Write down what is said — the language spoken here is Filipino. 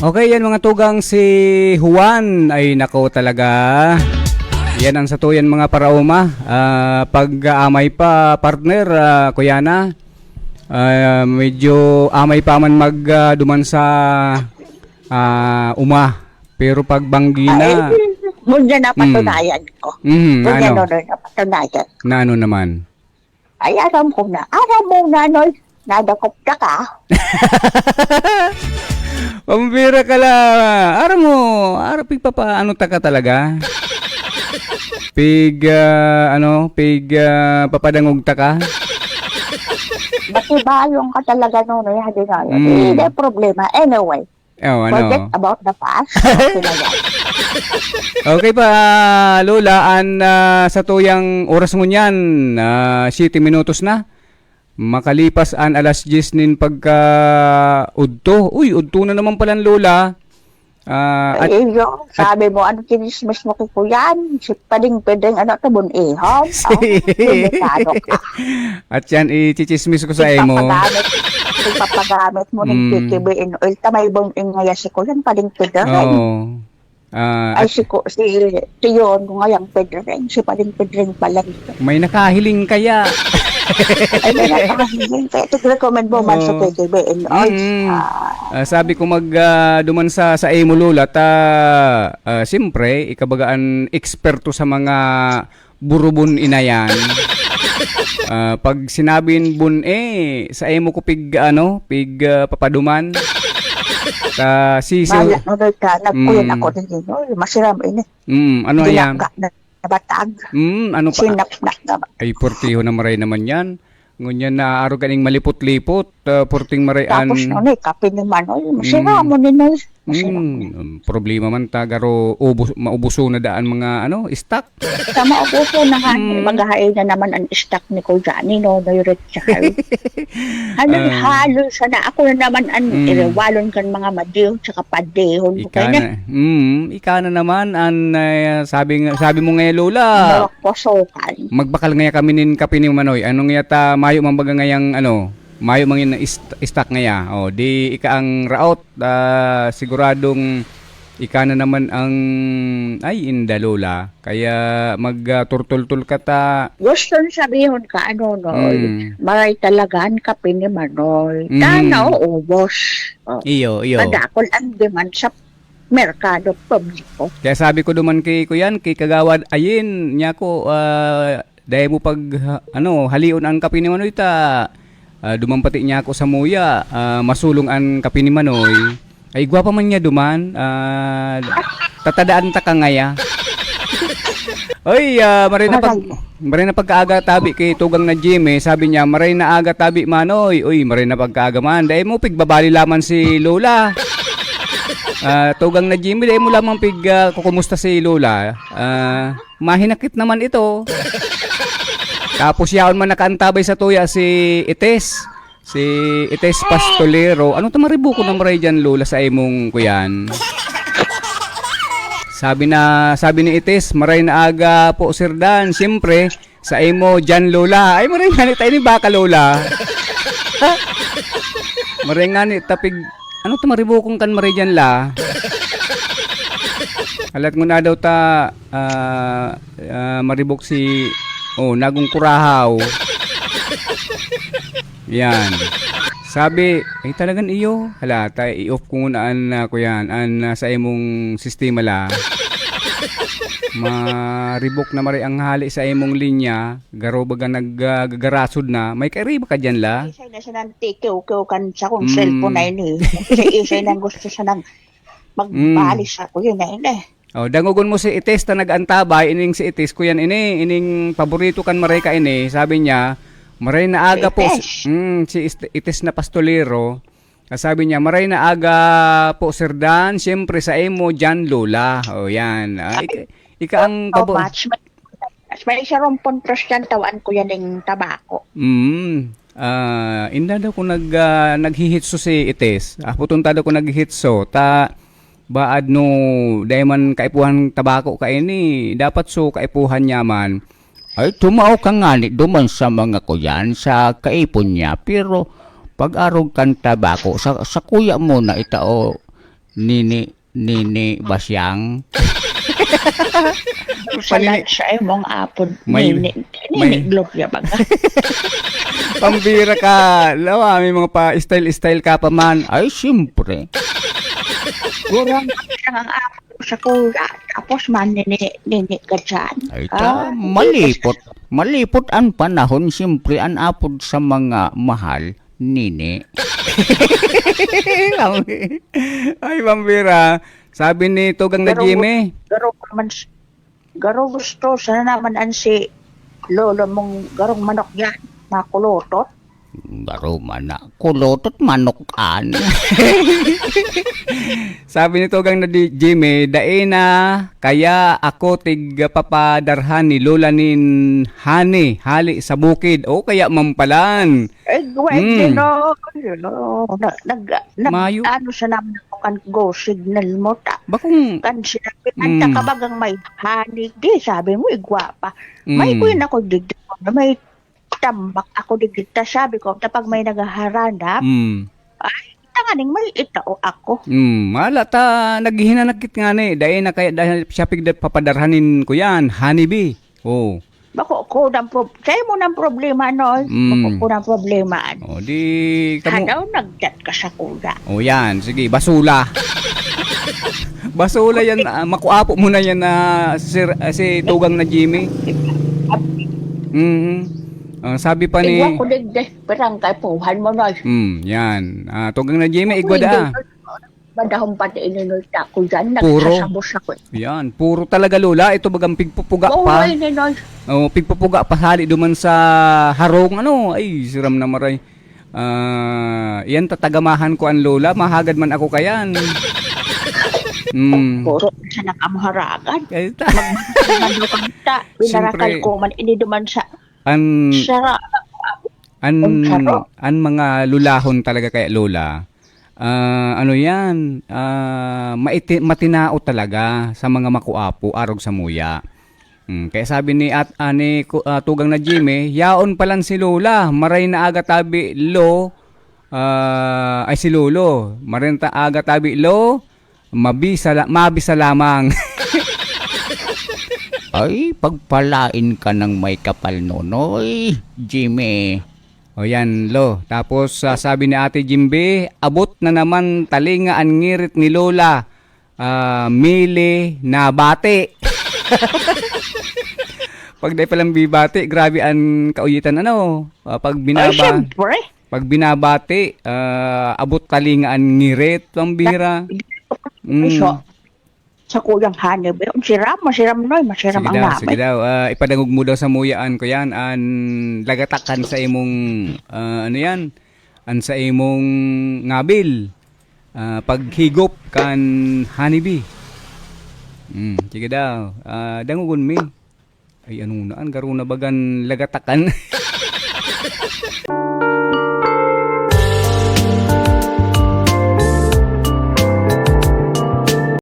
Okay, yan mga tugang si Juan ay nako talaga. Yan ang satuyan mga parauma. Ah, pag-amay pa partner, ah, Kuyana. ah, medyo amay pa man mag ah, duman sa ah, uma. Pero pag banggi na, Ay, muna na patunayan ko. mm, Muna ano, na na patunayan. na ano naman. Ay, aram ko na. Aram mo na, Noy. Nadakop na ka. Pambira ka lang. Ara mo, ara pig papa, ano ta ka talaga? Pig, ah, ano, pig ah, papadangog ta ka? Matibayong ka talaga, no, Noy. Hindi na yun. Mm. Hindi problema. Anyway, Oh, forget ano? about the past. Okay pa, Lola, an ah, sa tuyang oras mo niyan, ah, 7 minutos na. Makalipas an alas 10 nin pagka udto. Uy, udto na naman pala Lola. Ah, at Ay, yung sabi mo, ano tinismis mo kay Kuyan? Si pading-pading, ano, tabon ihom? Oh, delikado ka. at yan ichichismis ko sa imo. Papagamit, papagamit mo ng Mm. PTBN oil. Tamay bong ingaya si Kuyan, pading-pading. Oo. Ah, Ay, si, ko, si, si yun, ngayang pedring, si paling pedring pala may nakahiling kaya. Ay. Kaya tig-recommend mo man sa. PTBN oil. Mm. Ah, Ah, sabi ko mag ah, duman sa sa imo Lola ta ah, siyempre ikabagaan eksperto sa mga burubon inayan. Ah, pag sinabing bun eh sa imo ko pig ano pig ah, papaduman. Ta sisiw. Malak no ka, nagkuyan Mm. ako din yun. Oy, masiram ini. Mm, ano yan? Nabatag. Mm, ano pa? Sinap na na. Ay portiho na maray naman yan. Ngunyan na aro ganing malipot-lipot, ah, porting marayan. Tapos no, eh, kape naman. Oy, masiram mo ni. Mm, problema man tagaro ubus maubuso na daan mga ano, stock. Sa maubuso na nga, Mm. maghahain na naman ang stock ni Kuya Johnny, no, no, yung Richard. Halong Ah. halo sana. Ako na naman ang Mm. irewalon kan mga madiw, tsaka padehon. Ika Kaya na, mm, ika na naman an ah, sabi nga- sabi mo nga Lola. Mawak posokan. Magbakal nga kami nin kape ni Manoy. Anong yata mayo man baga ngayang ano, mayo mangin stock ngaya. Oh, di ika ang raot ah, siguradong ika na naman ang ay inda Lola. Kaya magturtul-tul ka ta. Gusto nang sabihin ka, ano, no, Mm. maray talagaan kape ni Manoy. Mm. Tana, ubos. Oh. Iyo, iyo. Kadakol ang demand sa merkado publiko. Kaya sabi ko duman kay Kuyan, kay Kagawad, ayin, niya ko, ah, dahil mo pag, ano, halion ang kape ni Manoy ta, ah, dumampati niya ako sa muya, ah, masulong ang kape ni Manoy. Ay, gwapa man niya duman, ah, tatadaan ta ka ngaya. Oy, ah, maray na pag maray na pagkaaga tabi kay tugang na Jimmy, sabi niya maray na aga tabi manoy. Uy, maray na pagkaaga man. Dahil mo pigbabali laman si Lola. Ah, tugang na Jimmy, dahil mo lamang pig ah, kukumusta si Lola. Ah, mahinakit naman ito. Tapos yaon man nakaantabay sa tuya si Ites. Si Ites Pastolero. Ano tamaribo ko na maray dyan, Lola, sa imong kuyan? Sabi na, sabi ni Ites, maray na aga po, Sir Dan. Siyempre, sa imo, Jan Lola. Ay, maray nga ni tayo ni Baka Lola. maray nga ni tapig, ano tamaribo kong kan maray dyan la? Alat mo na daw ta ah, ah, maribok si oh nagong kurahaw. Yan. Sabi, ay talagan iyo. Hala, ta i-off ko muna an na ko yan an ah, sa imong sistema la. Maribok na mari ang hali sa imong linya, garo baga naggagarasod na. May kairi ba ka dyan la? Isay na siya ng tikiw-kiw kan sa kong Mm. cellphone na ini. Kasi isay na gusto siya ng magbalis ako yun na ini. Oh, dangugon mo si Ites ta nag-antabay ining si Ites ko yan ini ining paborito kan maray ka ini sabi niya maray na aga po si, mm, si Ites na pastolero Ah, sabi niya maray na aga po Sir Dan siyempre sa imo Jan Lola oh yan Ah, ika, ika ang pabo much? Mas may isa rong puntos dyan, tawaan ko yan ng tabako. Mm. Ah, inda daw ko nag ah, naghihitso si Ites. Ah, putunta daw ko naghihitso ta baad no dahil man kaipuhan tabako ka ini dapat so kaipuhan niya man Ay, tumao ka nga ni duman sa mga kuyan sa kaipon niya. Pero pag arog kan tabako, sa, sa kuya mo na itao, Nini, Nini Basyang. Salat sa imong apod. May- Nini, may- nini Gloria ba nga? Pambira ka. Lawa, may mga pa style-style ka pa man. Ay, siyempre. Gurang ang sa kuya. Tapos man nini, nini ka dyan. Ay, Ah, ta, malipot. Malipot ang panahon, siyempre, ang apod sa mga mahal, Nini. Ay, pambira. Sabi ni Tugang na Jimmy. Garo naman, s- garo gusto sana naman an si lolo mong garong manok yan. Makulutot. Garo man na, kulotot manukan. Sabi ni Tugang na di- Jimmy, daina kaya ako tig papadarhan ni Lola nin Hani, hali sa bukid. O kaya mampalan. Eh, gawin Mm. din no. no. Nag, nag, nag, Mayo. ano sa naman ako kan go signal mo ta. Bakong Kan sinabi, Mm. anta ka bagang may hanig di, sabi mo, igwapa. May Mm. kuya ako digdi ko na may tambak ako digdi. Ta sabi ko, kapag may nagaharanap, mm, tanganing maliit na o ako. mm, mala ta naghihinanakit nga ni. Daina kaya dahil siya pig papadarhanin ko yan, honeybee. Oh. Bako ko ng pro sa'yo mo ng problema, no? Mm. Bako ko ng problema. O di kamo. Hanaw nagdat ka sa kuya. O yan, sige, basula. basula yan, ah, makuapo mo na yan na sir, ah, si Tugang na Jimmy. Mm Ah, sabi pa ni... Igwa ko digdi, parang kay puhan mo, no? Mm, yan. Ah, Tugang na Jimmy, igwada. Madahong pati inunoy na ko dyan, Puro. ako. Yan, puro talaga lola. Ito bagang pigpupuga Oo, pa. ninoy. Oh, pigpupuga pa hali duman sa harong ano. Ay, siram na maray. Ah, yan tatagamahan ko ang lola. Mahagad man ako kayan. Mm. Puro sa nakamaharagan. Ay, ta- Magmano kanta, binarakal ko man, ini duman sa An sara. an an mga lulahon talaga kay lola. Ah, ano 'yan? Ah, maiti, matinao talaga sa mga makuapo arog sa muya. Mm, kaya sabi ni at ani ah, tugang na Jimmy, yaon pa lang si Lola, maray na aga tabi lo ah, ay si Lolo, maray na aga tabi lo, mabisa mabisa lamang. Ay, pagpalain ka ng may kapal nonoy, Jimmy. O yan, lo. Tapos ah, sabi ni Ate Jimbe, abot na naman talinga ang ngirit ni Lola. Ah, mili na bate. pag day palang bibati, grabe ang kauyitan ano. Ah, pag Ay, binaba, siyempre. pag binabati, ah, abot talinga ang ngirit, pambira. Mm. Sa kuyang hanib, yung siram, masiram noy, masiram Sige ang daw, sige daw. Ah, ipadangog mo daw sa muyaan ko yan. An lagatakan sa imong, ah, ano yan? An sa imong ngabil. Ah, paghigop kan honeybee. Mm, sige daw. Ah, dangugon mi. Ay, ano na, an garo na bagan lagatakan.